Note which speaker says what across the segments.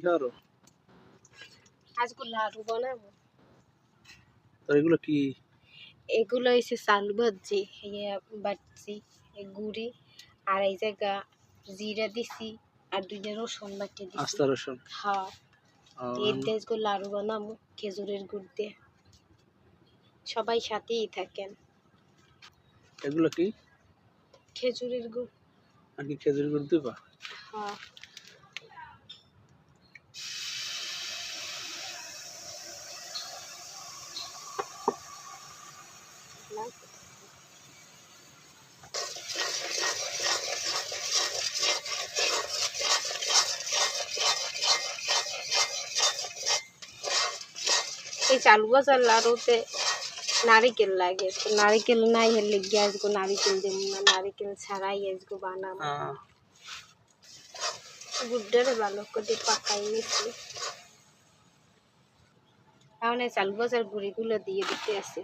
Speaker 1: ধরো
Speaker 2: আজকে লাড়ু বানাবো।
Speaker 1: তো এগুলো কি?
Speaker 2: এগুলো হয়েছে চালু ভাজি বাটছি গুড়ি আর এই জায়গা জিরা দিছি আর দুইটা রসুন বাটি দিছি।
Speaker 1: আস্তা রসুন।
Speaker 2: হ্যাঁ। এর দিয়ে লাড়ু বানাবো খেজুরের গুড় দিয়ে। সবাই সাথেই থাকেন।
Speaker 1: এগুলো কি?
Speaker 2: খেজুরের গুড়।
Speaker 1: আর কি খেজুর গুড় দিবা?
Speaker 2: হ্যাঁ। এই চালু বাজার লাড়ুতে নারিকেল লাগে তো নারিকেল নাই হলে গিয়ে আজকে নারিকেল দেবো না নারিকেল ছাড়াই আজকে বানাবো
Speaker 1: আহ,
Speaker 2: গুড্ডারে ভালো করে পাকাই নিছি এখন এই চালু বাজার গুড়িগুলো দিয়ে দিতে আছে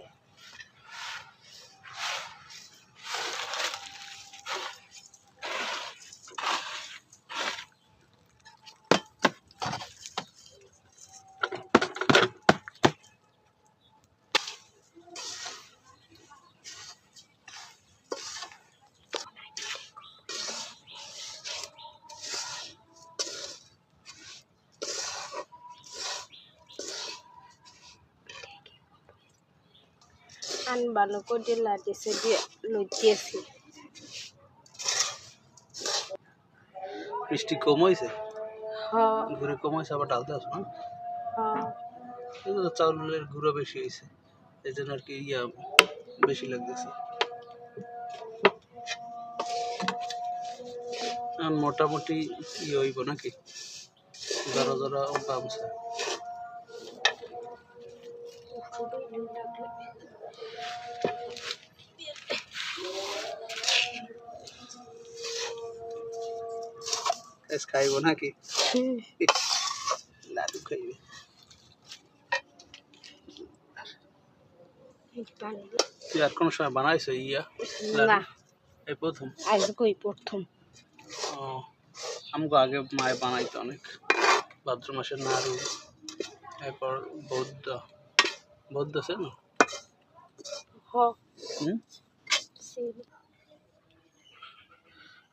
Speaker 2: আন ভালো করে লাগিয়েছে দিয়ে লইতেছি
Speaker 1: মিষ্টি কম হয়েছে
Speaker 2: হ্যাঁ
Speaker 1: ঘুরে কম হয়েছে আবার ডালতে আসো না?
Speaker 2: হ্যাঁ
Speaker 1: এগুলো চাউলের গুঁড়ো বেশি হয়েছে এই জন্য আর কি ইয়া বেশি লাগতেছে। মোটামুটি ইয়ে হইব নাকি? জরা জরা পামছে এস খাইব নাকি লাডু খাইবে তুই আর কোনো সময় বানাইছো ইয়া
Speaker 2: না
Speaker 1: এই প্রথম
Speaker 2: আজকেই প্রথম
Speaker 1: ও আমাকে আগে মায়ে বানাইতো অনেক ভাদ্র মাসের নাড়ু এরপর বৌদ্ধ বৌদ্ধ আছে না।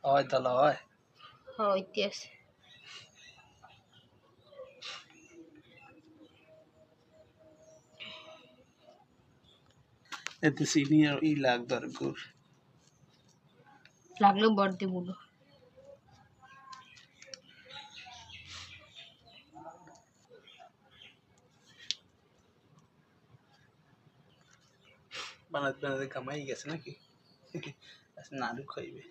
Speaker 1: হয় তাহলে হয়।
Speaker 2: হইতেছে
Speaker 1: এতে চিনি ই লাগবে আর গুড়
Speaker 2: লাগল বর্দি বলো
Speaker 1: বানাতে বানাতে কামাই গেছে নাকি? নাড়ু খাইবে।